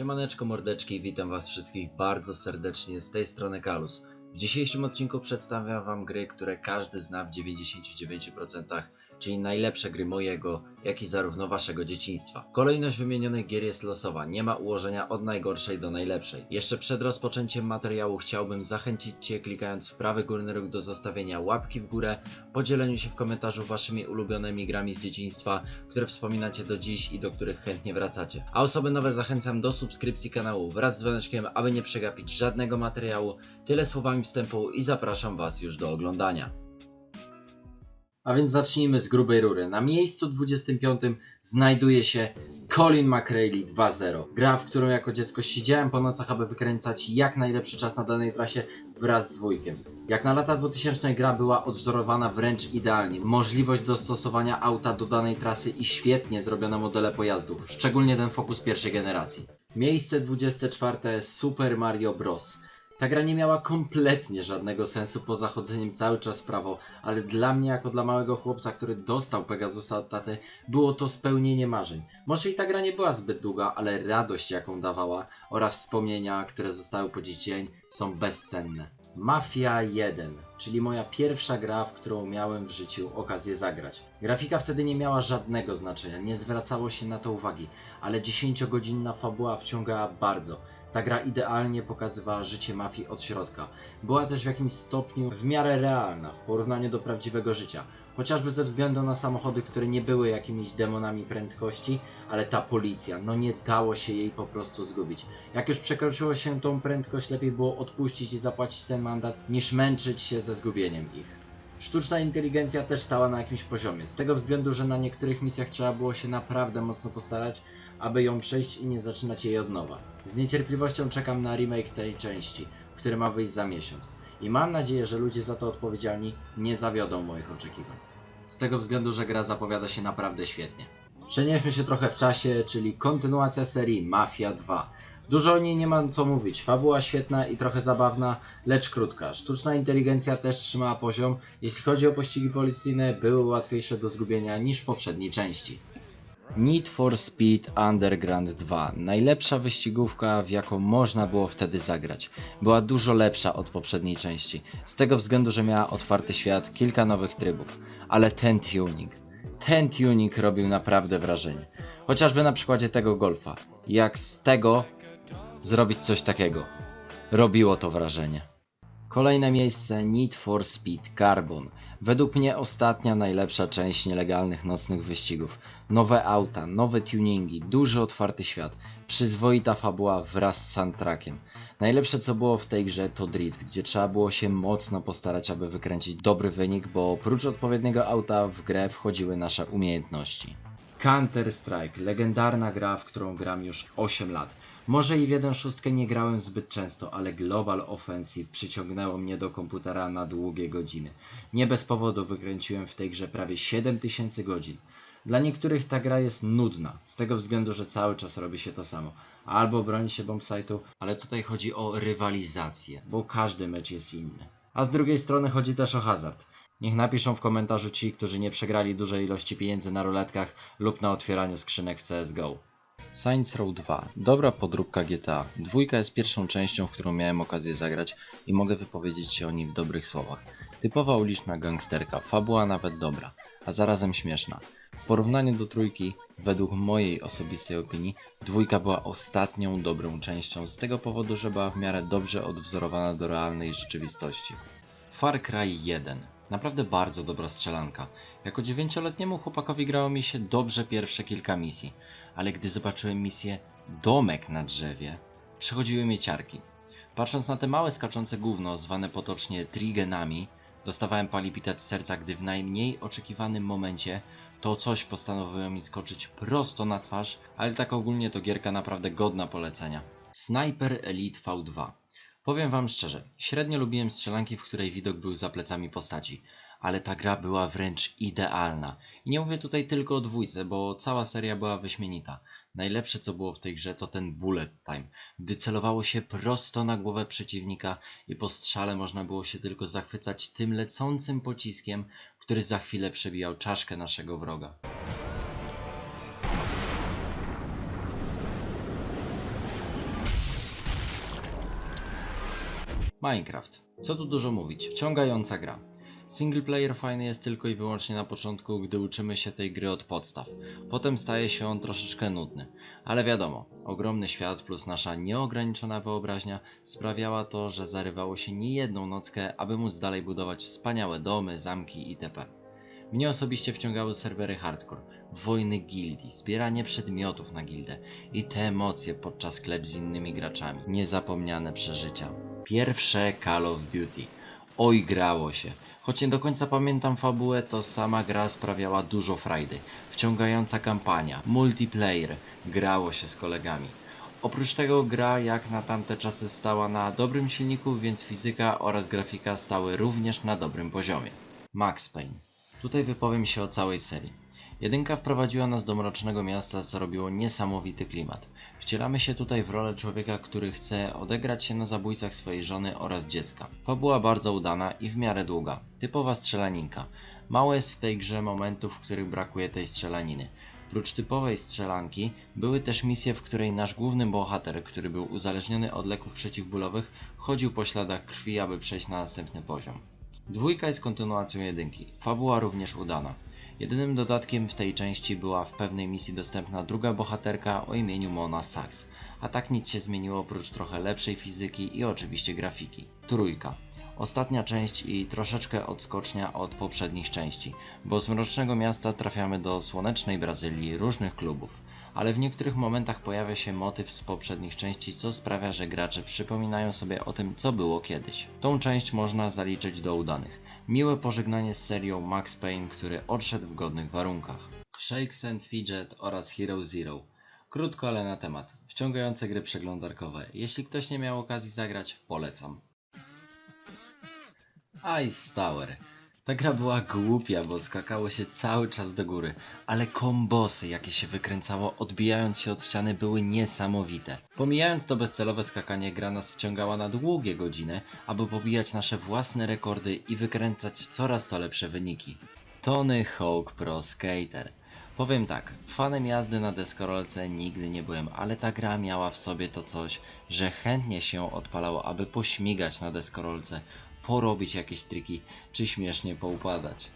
Siemaneczko mordeczki, witam was wszystkich bardzo serdecznie z tej strony Kalus. W dzisiejszym odcinku przedstawiam wam gry, które każdy zna w 99%, czyli najlepsze gry mojego, jak i zarówno waszego dzieciństwa. Kolejność wymienionych gier jest losowa, nie ma ułożenia od najgorszej do najlepszej. Jeszcze przed rozpoczęciem materiału chciałbym zachęcić cię klikając w prawy górny róg do zostawienia łapki w górę, podzieleniu się w komentarzu waszymi ulubionymi grami z dzieciństwa, które wspominacie do dziś i do których chętnie wracacie. A osoby nowe zachęcam do subskrypcji kanału wraz z dzwoneczkiem, aby nie przegapić żadnego materiału. Tyle słowami wstępu i zapraszam Was już do oglądania. A więc zacznijmy z grubej rury. Na miejscu 25 znajduje się Colin McRae 2.0. Gra, w którą jako dziecko siedziałem po nocach, aby wykręcać jak najlepszy czas na danej trasie wraz z wujkiem. Jak na lata 2000 gra była odwzorowana wręcz idealnie. Możliwość dostosowania auta do danej trasy i świetnie zrobione modele pojazdów, szczególnie ten Focus pierwszej generacji. Miejsce 24 Super Mario Bros. Ta gra nie miała kompletnie żadnego sensu poza chodzeniem cały czas w prawo, ale dla mnie jako dla małego chłopca, który dostał Pegasusa od taty, było to spełnienie marzeń. Może i ta gra nie była zbyt długa, ale radość jaką dawała oraz wspomnienia, które zostały po dziś dzień są bezcenne. Mafia 1, czyli moja pierwsza gra, w którą miałem w życiu okazję zagrać. Grafika wtedy nie miała żadnego znaczenia, nie zwracało się na to uwagi, ale 10-godzinna fabuła wciągała bardzo. Ta gra idealnie pokazywała życie mafii od środka. Była też w jakimś stopniu w miarę realna w porównaniu do prawdziwego życia. Chociażby ze względu na samochody, które nie były jakimiś demonami prędkości, ale ta policja, no nie dało się jej po prostu zgubić. Jak już przekroczyło się tą prędkość, lepiej było odpuścić i zapłacić ten mandat, niż męczyć się ze zgubieniem ich. Sztuczna inteligencja też stała na jakimś poziomie, z tego względu, że na niektórych misjach trzeba było się naprawdę mocno postarać, aby ją przejść i nie zaczynać jej od nowa. Z niecierpliwością czekam na remake tej części, który ma wyjść za miesiąc. I mam nadzieję, że ludzie za to odpowiedzialni nie zawiodą moich oczekiwań. Z tego względu, że gra zapowiada się naprawdę świetnie. Przenieśmy się trochę w czasie, czyli kontynuacja serii Mafia 2. Dużo o niej nie mam co mówić. Fabuła świetna i trochę zabawna, lecz krótka. Sztuczna inteligencja też trzymała poziom. Jeśli chodzi o pościgi policyjne, były łatwiejsze do zgubienia niż w poprzedniej części. Need for Speed Underground 2. Najlepsza wyścigówka, w jaką można było wtedy zagrać. Była dużo lepsza od poprzedniej części. Z tego względu, że miała otwarty świat, kilka nowych trybów. Ale ten tuning. Ten tuning robił naprawdę wrażenie. Chociażby na przykładzie tego golfa. Jak z tego zrobić coś takiego. Robiło to wrażenie. Kolejne miejsce Need for Speed Carbon. Według mnie ostatnia najlepsza część nielegalnych nocnych wyścigów. Nowe auta, nowe tuningi, duży otwarty świat, przyzwoita fabuła wraz z soundtrackiem. Najlepsze co było w tej grze to drift, gdzie trzeba było się mocno postarać, aby wykręcić dobry wynik, bo oprócz odpowiedniego auta w grę wchodziły nasze umiejętności. Counter-Strike, legendarna gra, w którą gram już 8 lat. Może i w 1.6 nie grałem zbyt często, ale Global Offensive przyciągnęło mnie do komputera na długie godziny. Nie bez powodu wykręciłem w tej grze prawie 7000 godzin. Dla niektórych ta gra jest nudna, z tego względu, że cały czas robi się to samo. Albo broni się bombsite'u, ale tutaj chodzi o rywalizację, bo każdy mecz jest inny. A z drugiej strony chodzi też o hazard. Niech napiszą w komentarzu ci, którzy nie przegrali dużej ilości pieniędzy na ruletkach lub na otwieraniu skrzynek w CSGO. Saints Row 2. Dobra podróbka GTA. Dwójka jest pierwszą częścią, w którą miałem okazję zagrać i mogę wypowiedzieć się o niej w dobrych słowach. Typowa uliczna gangsterka, fabuła nawet dobra, a zarazem śmieszna. W porównaniu do trójki, według mojej osobistej opinii, dwójka była ostatnią dobrą częścią z tego powodu, że była w miarę dobrze odwzorowana do realnej rzeczywistości. Far Cry 1. Naprawdę bardzo dobra strzelanka. Jako dziewięcioletniemu chłopakowi grało mi się dobrze pierwsze kilka misji, ale gdy zobaczyłem misję Domek na drzewie, przechodziły mnie ciarki. Patrząc na te małe skaczące gówno, zwane potocznie trigenami, dostawałem palipitet z serca, gdy w najmniej oczekiwanym momencie to coś postanowiło mi skoczyć prosto na twarz, ale tak ogólnie to gierka naprawdę godna polecenia. Sniper Elite V2. Powiem wam szczerze, średnio lubiłem strzelanki, w której widok był za plecami postaci, ale ta gra była wręcz idealna. I nie mówię tutaj tylko o dwójce, bo cała seria była wyśmienita. Najlepsze co było w tej grze to ten bullet time, gdy celowało się prosto na głowę przeciwnika i po strzale można było się tylko zachwycać tym lecącym pociskiem, który za chwilę przebijał czaszkę naszego wroga. Minecraft. Co tu dużo mówić, wciągająca gra. Single player fajny jest tylko i wyłącznie na początku, gdy uczymy się tej gry od podstaw. Potem staje się on troszeczkę nudny. Ale wiadomo, ogromny świat plus nasza nieograniczona wyobraźnia sprawiała to, że zarywało się niejedną nockę, aby móc dalej budować wspaniałe domy, zamki itp. Mnie osobiście wciągały serwery hardcore, wojny gildii, zbieranie przedmiotów na gildę i te emocje podczas sklep z innymi graczami. Niezapomniane przeżycia. Pierwsze Call of Duty. Oj, grało się. Choć nie do końca pamiętam fabułę, to sama gra sprawiała dużo frajdy. Wciągająca kampania, multiplayer, grało się z kolegami. Oprócz tego gra jak na tamte czasy stała na dobrym silniku, więc fizyka oraz grafika stały również na dobrym poziomie. Max Payne. Tutaj wypowiem się o całej serii. Jedynka wprowadziła nas do mrocznego miasta, co robiło niesamowity klimat. Wcielamy się tutaj w rolę człowieka, który chce odegrać się na zabójcach swojej żony oraz dziecka. Fabuła bardzo udana i w miarę długa. Typowa strzelaninka. Mało jest w tej grze momentów, w których brakuje tej strzelaniny. Prócz typowej strzelanki, były też misje, w której nasz główny bohater, który był uzależniony od leków przeciwbólowych, chodził po śladach krwi, aby przejść na następny poziom. Dwójka jest kontynuacją jedynki. Fabuła również udana. Jedynym dodatkiem w tej części była w pewnej misji dostępna druga bohaterka o imieniu Mona Sachs, a tak nic się zmieniło oprócz trochę lepszej fizyki i oczywiście grafiki. Trójka. Ostatnia część i troszeczkę odskocznia od poprzednich części, bo z Mrocznego Miasta trafiamy do słonecznej Brazylii różnych klubów, ale w niektórych momentach pojawia się motyw z poprzednich części, co sprawia, że gracze przypominają sobie o tym, co było kiedyś. Tą część można zaliczyć do udanych. Miłe pożegnanie z serią Max Payne, który odszedł w godnych warunkach. Shakes and Fidget oraz Hero Zero. Krótko, ale na temat. Wciągające gry przeglądarkowe. Jeśli ktoś nie miał okazji zagrać, polecam. Ice Tower. Ta gra była głupia, bo skakało się cały czas do góry, ale kombosy, jakie się wykręcało odbijając się od ściany były niesamowite. Pomijając to bezcelowe skakanie, gra nas wciągała na długie godziny, aby pobijać nasze własne rekordy i wykręcać coraz to lepsze wyniki. Tony Hawk Pro Skater. Powiem tak, fanem jazdy na deskorolce nigdy nie byłem, ale ta gra miała w sobie to coś, że chętnie się odpalało, aby pośmigać na deskorolce, porobić jakieś triki, czy śmiesznie poupadać.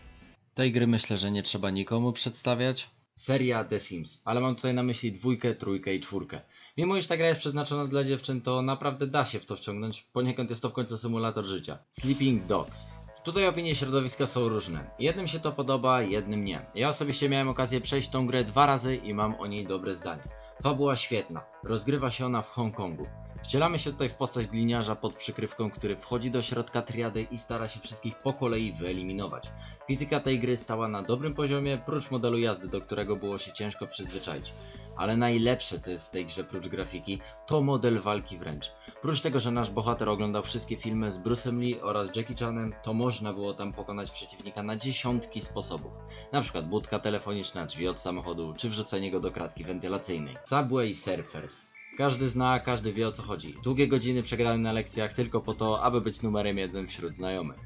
Tej gry myślę, że nie trzeba nikomu przedstawiać. Seria The Sims, ale mam tutaj na myśli dwójkę, trójkę i czwórkę. Mimo iż ta gra jest przeznaczona dla dziewczyn, to naprawdę da się w to wciągnąć, poniekąd jest to w końcu symulator życia. Sleeping Dogs. Tutaj opinie środowiska są różne. Jednym się to podoba, jednym nie. Ja osobiście miałem okazję przejść tą grę dwa razy i mam o niej dobre zdanie. Fabuła świetna. Rozgrywa się ona w Hongkongu. Wcielamy się tutaj w postać gliniarza pod przykrywką, który wchodzi do środka triady i stara się wszystkich po kolei wyeliminować. Fizyka tej gry stała na dobrym poziomie, prócz modelu jazdy, do którego było się ciężko przyzwyczaić. Ale najlepsze, co jest w tej grze prócz grafiki, to model walki wręcz. Prócz tego, że nasz bohater oglądał wszystkie filmy z Bruce'em Lee oraz Jackie Chanem, to można było tam pokonać przeciwnika na dziesiątki sposobów. Na przykład budka telefoniczna, drzwi od samochodu, czy wrzucenie go do kratki wentylacyjnej. Subway Surfers. Każdy zna, każdy wie o co chodzi. Długie godziny przegrane na lekcjach tylko po to, aby być numerem jeden wśród znajomych.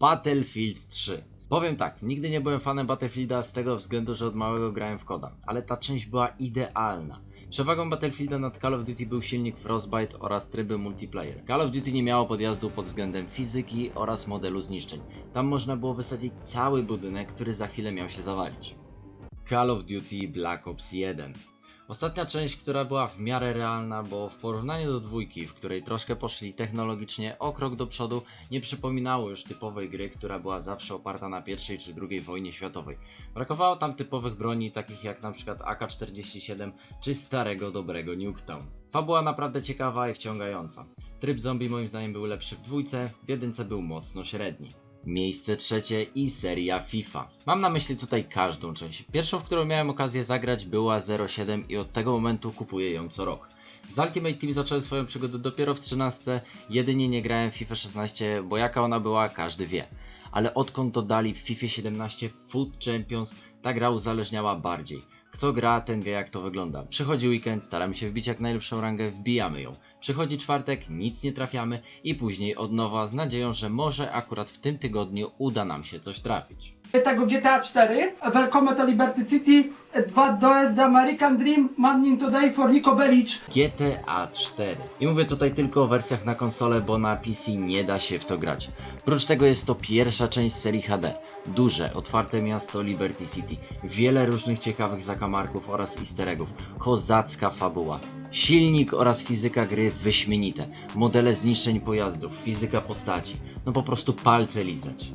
Battlefield 3. Powiem tak, nigdy nie byłem fanem Battlefielda z tego względu, że od małego grałem w koda, ale ta część była idealna. Przewagą Battlefielda nad Call of Duty był silnik Frostbite oraz tryby multiplayer. Call of Duty nie miało podjazdu pod względem fizyki oraz modelu zniszczeń. Tam można było wysadzić cały budynek, który za chwilę miał się zawalić. Call of Duty Black Ops 1 Ostatnia część, która była w miarę realna, bo w porównaniu do dwójki, w której troszkę poszli technologicznie o krok do przodu, nie przypominało już typowej gry, która była zawsze oparta na pierwszej czy drugiej wojnie światowej. Brakowało tam typowych broni, takich jak przykład AK-47 czy starego dobrego Nuketown. Fabuła naprawdę ciekawa i wciągająca. Tryb zombie moim zdaniem był lepszy w dwójce, w jedynce był mocno średni. Miejsce trzecie i seria FIFA. Mam na myśli tutaj każdą część. Pierwszą, w którą miałem okazję zagrać była 07 i od tego momentu kupuję ją co rok. Z Ultimate Team zacząłem swoją przygodę dopiero w 13, jedynie nie grałem w FIFA 16, bo jaka ona była każdy wie. Ale odkąd dodali w FIFA 17 Food Champions, ta gra uzależniała bardziej. Kto gra, ten wie jak to wygląda. Przychodzi weekend, staramy się wbić jak najlepszą rangę, wbijamy ją. Przychodzi czwartek, nic nie trafiamy i później od nowa z nadzieją, że może akurat w tym tygodniu uda nam się coś trafić. Tego GTA 4. Welcome to Liberty City. Dwa dojazd American Dream. Money Today for Nico Bellic. GTA 4. I mówię tutaj tylko o wersjach na konsolę, bo na PC nie da się w to grać. Prócz tego jest to pierwsza część serii HD. Duże, otwarte miasto Liberty City. Wiele różnych ciekawych zakamarków oraz easter eggów. Kozacka fabuła. Silnik oraz fizyka gry wyśmienite. Modele zniszczeń pojazdów, fizyka postaci. No po prostu palce lizać.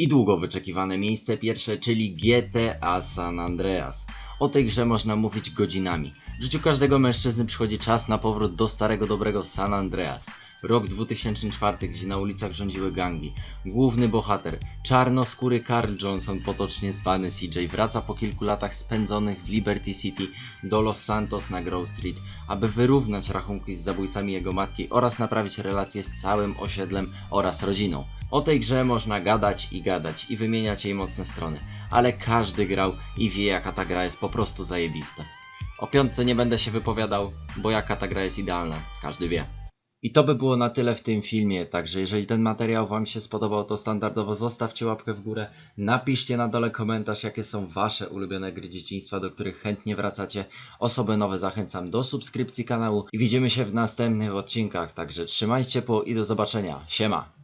I długo wyczekiwane miejsce pierwsze, czyli GTA San Andreas. O tej grze można mówić godzinami. W życiu każdego mężczyzny przychodzi czas na powrót do starego dobrego San Andreas. Rok 2004, gdzie na ulicach rządziły gangi. Główny bohater, czarnoskóry Carl Johnson, potocznie zwany CJ, wraca po kilku latach spędzonych w Liberty City do Los Santos na Grove Street, aby wyrównać rachunki z zabójcami jego matki oraz naprawić relacje z całym osiedlem oraz rodziną. O tej grze można gadać i gadać i wymieniać jej mocne strony, ale każdy grał i wie jaka ta gra jest po prostu zajebista. O piątce nie będę się wypowiadał, bo jaka ta gra jest idealna, każdy wie. I to by było na tyle w tym filmie, także jeżeli ten materiał Wam się spodobał, to standardowo zostawcie łapkę w górę, napiszcie na dole komentarz, jakie są Wasze ulubione gry dzieciństwa, do których chętnie wracacie. Osoby nowe zachęcam do subskrypcji kanału i widzimy się w następnych odcinkach, także trzymajcie po i do zobaczenia. Siema!